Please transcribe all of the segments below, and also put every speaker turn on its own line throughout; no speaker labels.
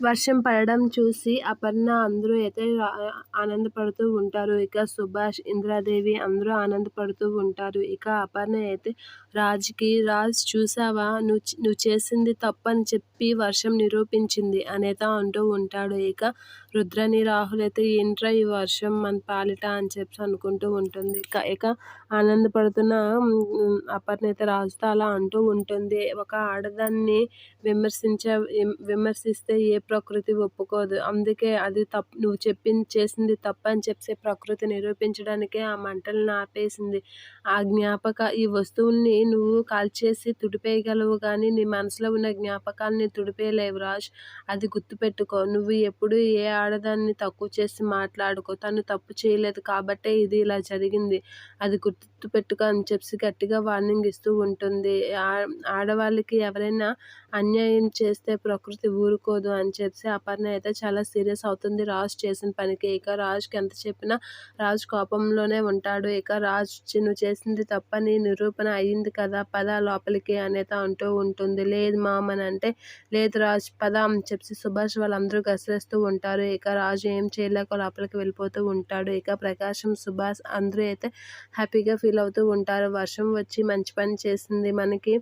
వర్షం పడడం చూసి అపర్ణ అందరూ అయితే ఆనందపడుతూ ఉంటారు. ఇక సుభాష్, ఇంద్రాదేవి అందరూ ఆనందపడుతూ ఉంటారు. ఇక అపర్ణ అయితే రాజ్కి రాజ్ చూసావా నువ్వు నువ్వు చేసింది తప్పని చెప్పి వర్షం నిరూపించింది అనేత అంటూ ఉంటాడు. ఇక రుద్రని రాహుల్ అయితే ఏంట్రా ఈ వర్షం మన పాలిట అని చెప్పి అనుకుంటూ ఉంటుంది. ఇక ఇక ఆనందపడుతున్న అపర్ణ అయితే రాజుతో అలా అంటూ ఉంటుంది. ఒక ఆడదాన్ని విమర్శించ విమర్శిస్తే ఏ ప్రకృతి ఒప్పుకోదు. అందుకే అది తప్పు నువ్వు చెప్పింది చేసింది తప్పని చెప్పి ప్రకృతి నిరూపించడానికే ఆ మంటలను ఆపేసింది. ఆ జ్ఞాపక ఈ వస్తువుల్ని నువ్వు కాల్చేసి తుడిపేయగలవు కానీ నీ మనసులో ఉన్న జ్ఞాపకాల్ని తుడిపేయలేవు రాజ్. అది గుర్తుపెట్టుకో. నువ్వు ఎప్పుడు ఏ ఆడదాన్ని తక్కువ చేసి మాట్లాడుకో తను తప్పు చేయలేదు కాబట్టే ఇది ఇలా జరిగింది. అది గుర్తుపెట్టుకో అని చెప్పి గట్టిగా వార్నింగ్ ఇస్తూ ఉంటుంది. ఆడవాళ్ళకి ఎవరైనా అన్యాయం చేస్తే ప్రకృతి ఊరుకోదు అని చెప్పి అపర్ణ అయితే చాలా సీరియస్ అవుతుంది రాజ్ చేసిన పనికి. ఇక రాజ్కి ఎంత చెప్పినా రాజ్ కోపంలోనే ఉంటాడు. ఇక రాజ్ నువ్వు చేసింది తప్పని నిరూపణ అయ్యింది కదా పద లోపలికి అనేత అంటూ ఉంటుంది. లేదు మామ్ అని అంటే లేదు రాజ్ పద అని చెప్పి సుభాష్ వాళ్ళందరూ గసిరేస్తూ ఉంటారు. ఇక రాజు ఏం చేయలేక లోపలికి వెళ్ళిపోతూ ఉంటాడు. ఇక ప్రకాశం సుభాష్ అందరూ అయితే హ్యాపీగా ఫీల్ అవుతూ ఉంటారు. వర్షం వచ్చి మంచి పని చేసింది మనకి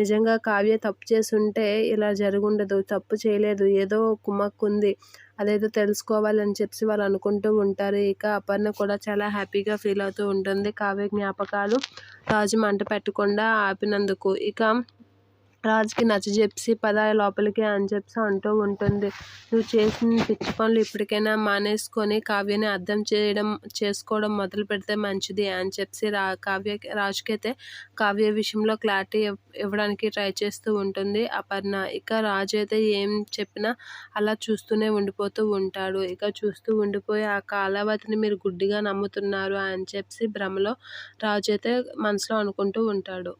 నిజంగా కావ్య తప్పు చేసి ఉంటే ఇలా జరుగుండదు. తప్పు చేయలేదు ఏదో కుమ్మక్కుంది. అదేదో తెలుసుకోవాలని చెప్పి వాళ్ళు అనుకుంటూ ఉంటారు. ఇక అపర్ణ కూడా చాలా హ్యాపీగా ఫీల్ అవుతూ ఉంటుంది. కావ్య జ్ఞాపకాలు రాజు మంట పెట్టకుండా ఆపినందుకు. ఇక రాజుకి నచ్చజెప్పి పద లోపలికి అని చెప్పి అంటూ ఉంటుంది. నువ్వు చేసిన పిచ్చి పనులు ఇప్పటికైనా మానేసుకొని కావ్యని అర్థం చేయడం చేసుకోవడం మొదలు పెడితే మంచిది అని చెప్పి రా కావ్య రాజుకి అయితే కావ్య విషయంలో క్లారిటీ ఇవ్వడానికి ట్రై చేస్తూ ఉంటుంది అపర్ణ. ఇక రాజు అయితే ఏం చెప్పినా అలా చూస్తూనే ఉండిపోతూ ఉంటాడు. ఇక చూస్తూ ఉండిపోయి ఆ కాలావతిని మీరు గుడ్డిగా నమ్ముతున్నారు అని చెప్పి భ్రమలో రాజు అయితే మనసులో అనుకుంటూ ఉంటాడు.